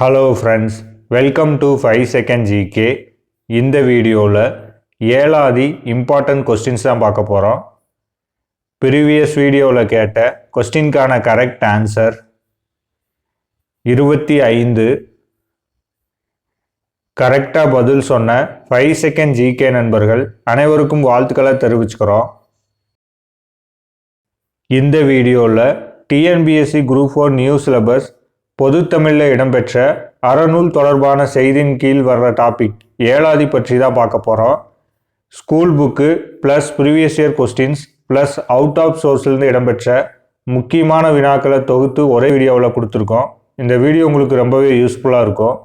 Hello friends welcome to five second GK இந்த வீடியோவில் ஏழாதி important questions தான் பார்க்க போகிறோம் ப்ரீவியஸ் வீடியோவில் கேட்ட கொஸ்டின்கான கரெக்ட் ஆன்சர் இருபத்தி ஐந்து. கரெக்டாக பதில் சொன்ன ஃபைவ் செகண்ட் ஜிகே நண்பர்கள் அனைவருக்கும் வாழ்த்துக்களை தெரிவிச்சுக்கிறோம். இந்த வீடியோவில் TNPSC group four new syllabus பொதுத்தமிழில் இடம்பெற்ற அறநூல் தொடர்பான செய்தியின் கீழ் வர்ற டாபிக் ஏழாதி பற்றி தான் பார்க்க போகிறோம் school book plus previous year questions plus out of சோர்ஸ்லேருந்து இடம்பெற்ற முக்கியமான வினாக்களை தொகுத்து ஒரே வீடியோவில் கொடுத்துருக்கோம். இந்த வீடியோ உங்களுக்கு ரொம்பவே யூஸ்ஃபுல்லாக இருக்கும்.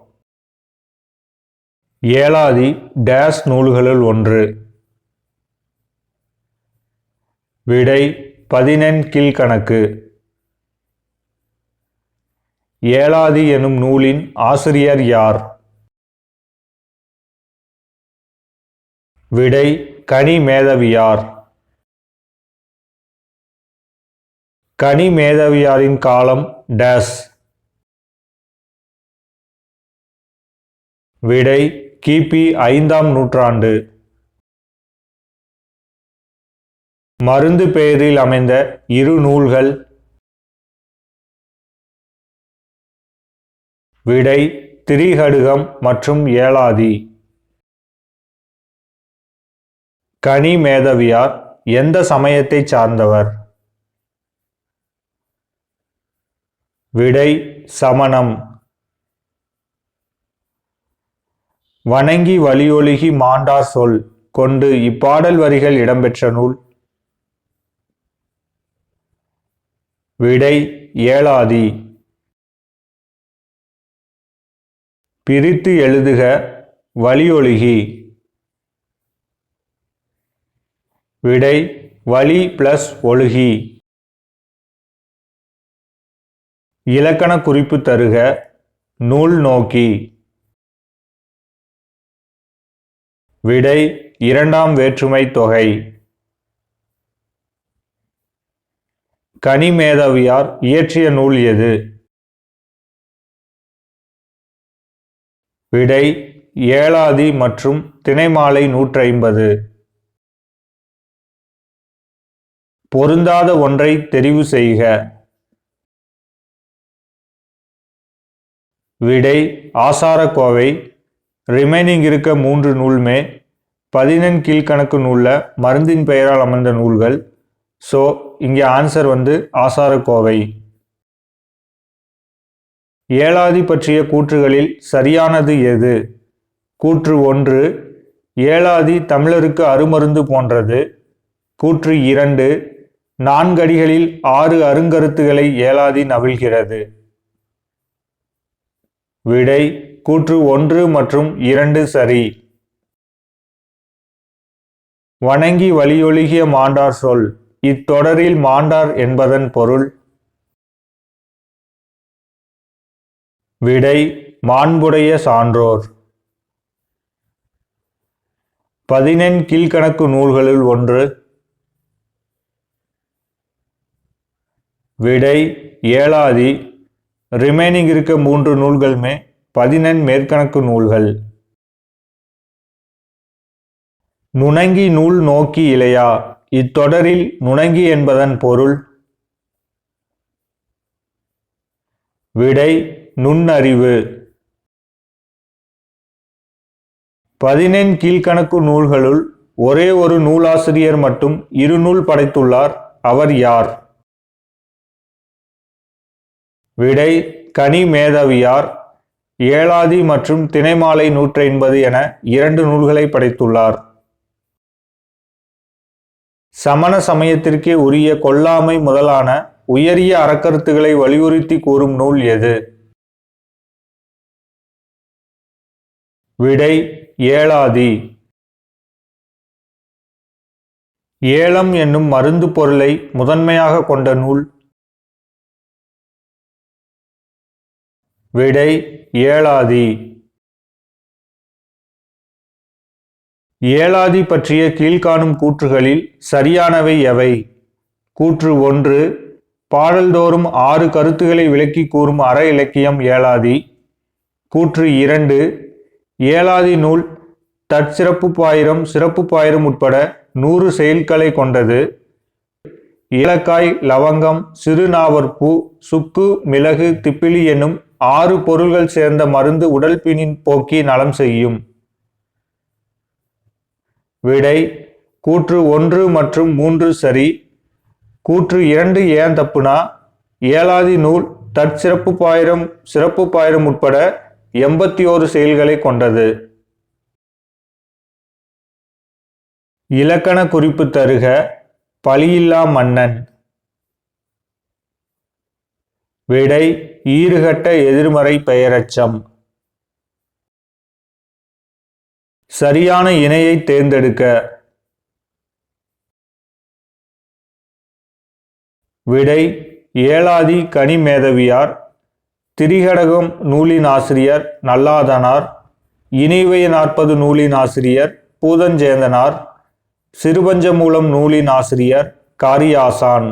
ஏழாதி டேஸ் நூல்களுள் ஒன்று. விடை பதினெண் கீழ்கணக்கு. ஏழாதி எனும் நூலின் ஆசிரியர் யார்? விடை கனி மேதவியார். கனி மேதவியாரின் காலம் டேஸ். விடை கிபி ஐந்தாம் நூற்றாண்டு. மருந்து பெயரில் அமைந்த இரு நூல்கள் விடை திரிகடுகம் மற்றும் ஏலாதி கனி மேதவியார் எந்த சமயத்தை சார்ந்தவர்? விடை சமணம். வணங்கி வலியொழுகி மாண்டார் சொல் கொண்டு இப்பாடல் வரிகள் இடம்பெற்ற நூல். விடை ஏழாதி. பிரித்து எழுதுக வழியொழுகி. விடை வலி பிளஸ் ஒழுகி. இலக்கண குறிப்பு தருக நூல் நோக்கி. விடை இரண்டாம் வேற்றுமை தொகை. கனிமேதவியார் இயற்றிய நூல் எது? விடை ஏழாதி மற்றும் திணைமாலை நூற்றி ஐம்பது பொருந்தாத ஒன்றை தெரிவு செய்க. விடை ஆசாரக்கோவை. ரிமைனிங் இருக்க மூன்று நூல்மே. பதினெண் கீழ்கணக்கு நூலில் மருந்தின் பெயரால் அமர்ந்த நூல்கள். ஸோ இங்கே ஆன்சர் வந்து ஆசாரக்கோவை. ஏழாதி பற்றிய கூற்றுகளில் சரியானது எது? கூற்று ஒன்று ஏழாதி தமிழருக்கு அருமருந்து போன்றது. கூற்று இரண்டு நான்கடிகளில் ஆறு அருங்கருத்துகளை ஏழாதி நவிழ்கிறது. விடை கூற்று ஒன்று மற்றும் இரண்டு சரி. வணங்கி வலியொழுகிய மாண்டார் சொல் இத்தொடரில் மாண்டார் என்பதன் பொருள் விடை மாண்புடைய சான்றோர். பதினெண் கீழ்கணக்கு நூல்களில் ஒன்று. விடை ஏழாதி. ரிமைனிங் இருக்க மூன்று நூல்களுமே பதினெண் மேற்கணக்கு நூல்கள். நுணங்கி நூல் நோக்கி இலையா? இத்தொடரில் நுணங்கி என்பதன் பொருள். விடை நுண்ணறிவு. பதினெண் கீழ்கணக்கு நூல்களுள் ஒரே ஒரு நூலாசிரியர் மட்டும் இரு நூல் படைத்துள்ளார் அவர் யார்? விடை கனி மேதவியார் ஏழாதி மற்றும் திணைமாலை நூற்று ஐம்பது என இரண்டு நூல்களை படைத்துள்ளார். சமண சமயத்திற்கே உரிய கொல்லாமை முதலான உயரிய அறக்கருத்துக்களை வலியுறுத்தி கூறும் நூல் எது? விடை ஏழாதி. ஏலம் என்னும் மருந்து பொருளை முதன்மையாக கொண்ட நூல். விடை ஏழாதி. ஏழாதி பற்றிய கீழ்காணும் கூற்றுகளில் சரியானவை எவை? கூற்று ஒன்று பாடல்தோறும் ஆறு கருத்துக்களை விளக்கி கூறும் அற இலக்கியம் ஏலாதி கூற்று இரண்டு ஏலாதி நூல் தற்சிறப்பு பாயிரம் சிறப்பு பாயிரம் உட்பட நூறு செயல்களை கொண்டது. ஏலக்காய் லவங்கம் சிறுநாவற்பூ சுக்கு மிளகு திப்பிலி என்னும் ஆறு பொருள்கள் சேர்ந்த மருந்து உடல் பிணின் போக்கி நலம் செய்யும். விடை கூற்று ஒன்று மற்றும் மூன்று சரி. கூற்று இரண்டு ஏன் தப்புனா ஏலாதி நூல் தற்சிறப்பு பாயிரம் சிறப்பு பாயிரம் உட்பட எண்பத்தி ஓரு செயல்களை கொண்டது. இலக்கண குறிப்பு தருக பழியில்லா மன்னன். விடை ஈறுகட்ட எதிர்மறை பெயரச்சம். சரியான இணையை தேர்ந்தெடுக்க. விடை ஏழாதி கனிமேதவியார் திரிகடகம் நூலின் ஆசிரியர் நல்லாதனார் இனிவை நாற்பது நூலின் ஆசிரியர் பூதஞ்சேந்தனார் சிறுபஞ்சமூலம் நூலின் ஆசிரியர் காரியாசான்.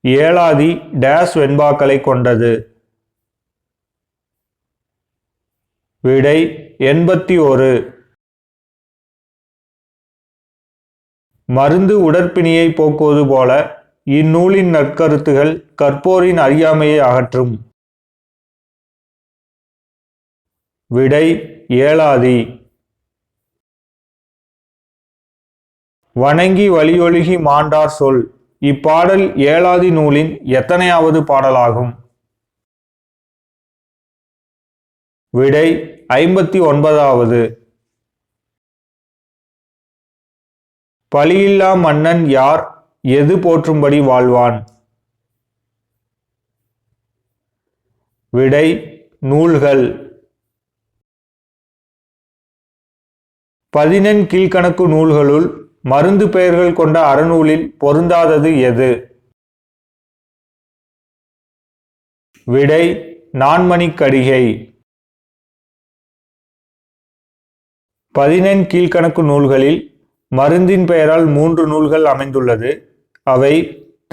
ஏழாதி டேஸ் வெண்பாக்களை கொண்டது. விடை எண்பத்தி ஒரு. மருந்து உடற்பிணியை போக்குவது போல இந்நூலின் நற்கருத்துகள் கற்போரின் அறியாமையை அகற்றும். விடை ஏலாதி வணங்கி வழியொழுகி மாண்டார் சொல். இப்பாடல் ஏழாதி நூலின் எத்தனையாவது பாடலாகும்? விடை ஐம்பத்தி ஒன்பதாவது. பழியில்லா மன்னன் யார்? எது போற்றும்படி வாழ்வான்? விடை நூல்கள். பதினெண் கீழ்கணக்கு நூல்களுள் மருந்து பெயர்கள் கொண்ட அறநூலில் பொருந்தாதது எது? விடை நான்மணிக்கடிகை பதினெண் கீழ்கணக்கு நூல்களில் மருந்தின் பெயரால் மூன்று நூல்கள் அமைந்துள்ளது. அவை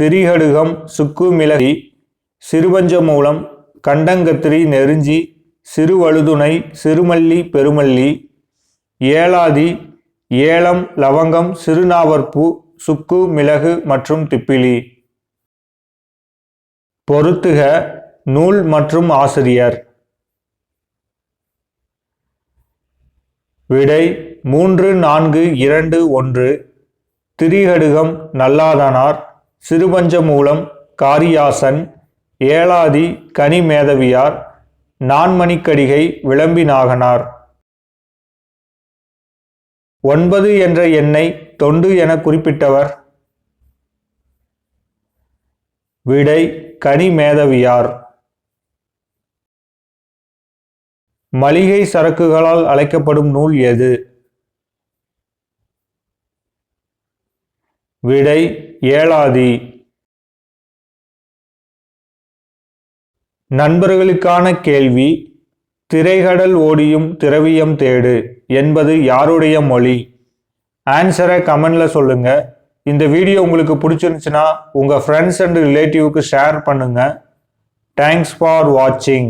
திரிகடுகம் சுக்கு மிளகி சிறுபஞ்ச மூலம் கண்டங்கத்திரி நெருஞ்சி சிறுவழுதுணை சிறுமல்லி பெருமல்லி ஏலாதி ஏலம் லவங்கம் சிறுநாவற்பூ சுக்கு மிளகு மற்றும் திப்பிலி. பொருத்துக நூல் மற்றும் ஆசிரியர். விடை மூன்று நான்கு இரண்டு ஒன்று. திரிகடுகம் நல்லாதனார் சிறுபஞ்சமூலம் காரியாசன் ஏலாதி கனிமேதவியார் நான்மணிக்கடிகை விளம்பினாகனார் ஒன்பது என்ற எண்ணை தொண்டு என குறிப்பிட்டவர். விடை கனிமேதவியார் மளிகை சரக்குகளால் அழைக்கப்படும் நூல் எது? விடை ஏழாதி. நண்பர்களுக்கான கேள்வி திரைகடல் ஓடியும் திரவியம் தேடு என்பது யாருடைய மொழி? ஆன்சரை கமெண்ட்ல சொல்லுங்க. இந்த வீடியோ உங்களுக்கு பிடிச்சிருந்துச்சுன்னா உங்கள் ஃப்ரெண்ட்ஸ் அண்ட் ரிலேட்டிவ்க்கு ஷேர் பண்ணுங்கள் தேங்க்ஸ் ஃபார் வாட்சிங்